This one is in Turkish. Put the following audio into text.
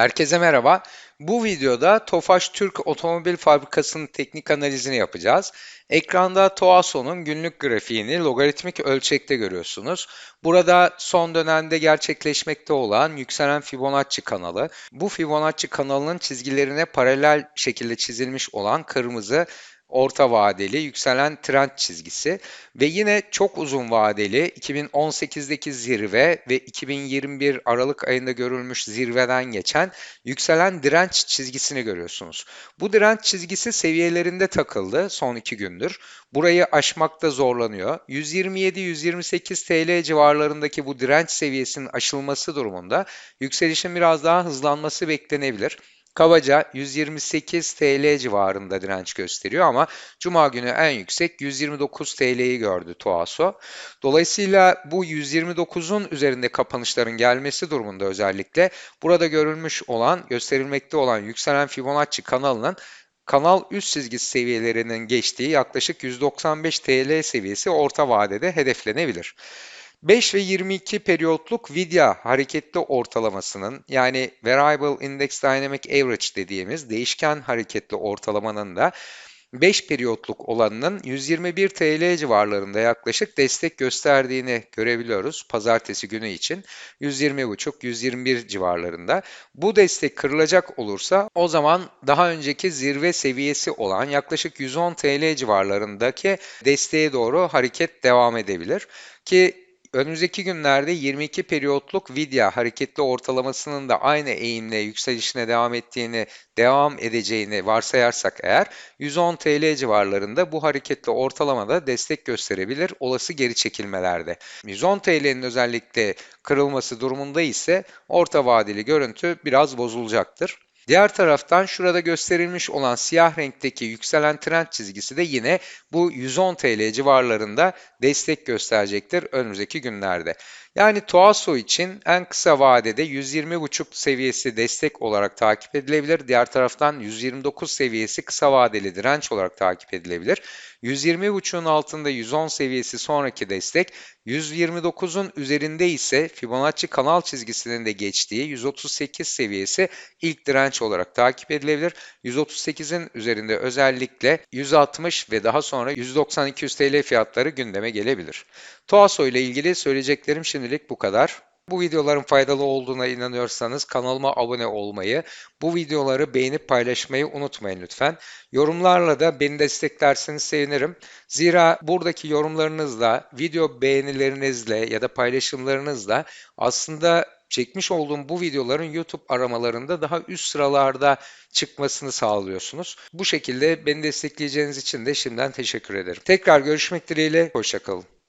Herkese merhaba. Bu videoda Tofaş Türk Otomobil Fabrikası'nın teknik analizini yapacağız. Ekranda Toaso'nun günlük grafiğini logaritmik ölçekte görüyorsunuz. Burada son dönemde gerçekleşmekte olan yükselen Fibonacci kanalı. Bu Fibonacci kanalının çizgilerine paralel şekilde çizilmiş olan kırmızı orta vadeli yükselen trend çizgisi ve yine çok uzun vadeli 2018'deki zirve ve 2021 Aralık ayında görülmüş zirveden geçen yükselen direnç çizgisini görüyorsunuz. Bu direnç çizgisi seviyelerinde takıldı son iki gündür. Burayı aşmakta zorlanıyor. 127-128 TL civarlarındaki bu direnç seviyesinin aşılması durumunda yükselişin biraz daha hızlanması beklenebilir. Kabaca 128 TL civarında direnç gösteriyor ama Cuma günü en yüksek 129 TL'yi gördü Tuaso. Dolayısıyla bu 129'un üzerinde kapanışların gelmesi durumunda özellikle burada görülmüş olan, gösterilmekte olan yükselen Fibonacci kanalının kanal üst çizgisi seviyelerinin geçtiği yaklaşık 195 TL seviyesi orta vadede hedeflenebilir. 5 ve 22 periyotluk vidya hareketli ortalamasının yani Variable Index Dynamic Average dediğimiz değişken hareketli ortalamanın da 5 periyotluk olanının 121 TL civarlarında yaklaşık destek gösterdiğini görebiliyoruz pazartesi günü için. 120,5-121 civarlarında. Bu destek kırılacak olursa o zaman daha önceki zirve seviyesi olan yaklaşık 110 TL civarlarındaki desteğe doğru hareket devam edebilir. Ki Önümüzdeki günlerde 22 periyotluk Vidya hareketli ortalamasının da aynı eğimle yükselişine devam ettiğini, devam edeceğini varsayarsak eğer 110 TL civarlarında bu hareketli ortalamada destek gösterebilir olası geri çekilmelerde. 110 TL'nin özellikle kırılması durumunda ise orta vadeli görüntü biraz bozulacaktır. Diğer taraftan şurada gösterilmiş olan siyah renkteki yükselen trend çizgisi de yine bu 110 TL civarlarında destek gösterecektir önümüzdeki günlerde. Yani Tuaso için en kısa vadede 120.5 seviyesi destek olarak takip edilebilir. Diğer taraftan 129 seviyesi kısa vadeli direnç olarak takip edilebilir. 120.5'un altında 110 seviyesi sonraki destek, 129'un üzerinde ise Fibonacci kanal çizgisinin de geçtiği 138 seviyesi ilk direnç olarak takip edilebilir. 138'in üzerinde özellikle 160 ve daha sonra 190-200 TL fiyatları gündeme gelebilir. Toaso ile ilgili söyleyeceklerim şimdilik bu kadar. Bu videoların faydalı olduğuna inanıyorsanız kanalıma abone olmayı, bu videoları beğenip paylaşmayı unutmayın lütfen. Yorumlarla da beni desteklerseniz sevinirim. Zira buradaki yorumlarınızla, video beğenilerinizle ya da paylaşımlarınızla aslında çekmiş olduğum bu videoların YouTube aramalarında daha üst sıralarda çıkmasını sağlıyorsunuz. Bu şekilde beni destekleyeceğiniz için de şimdiden teşekkür ederim. Tekrar görüşmek dileğiyle, hoşçakalın.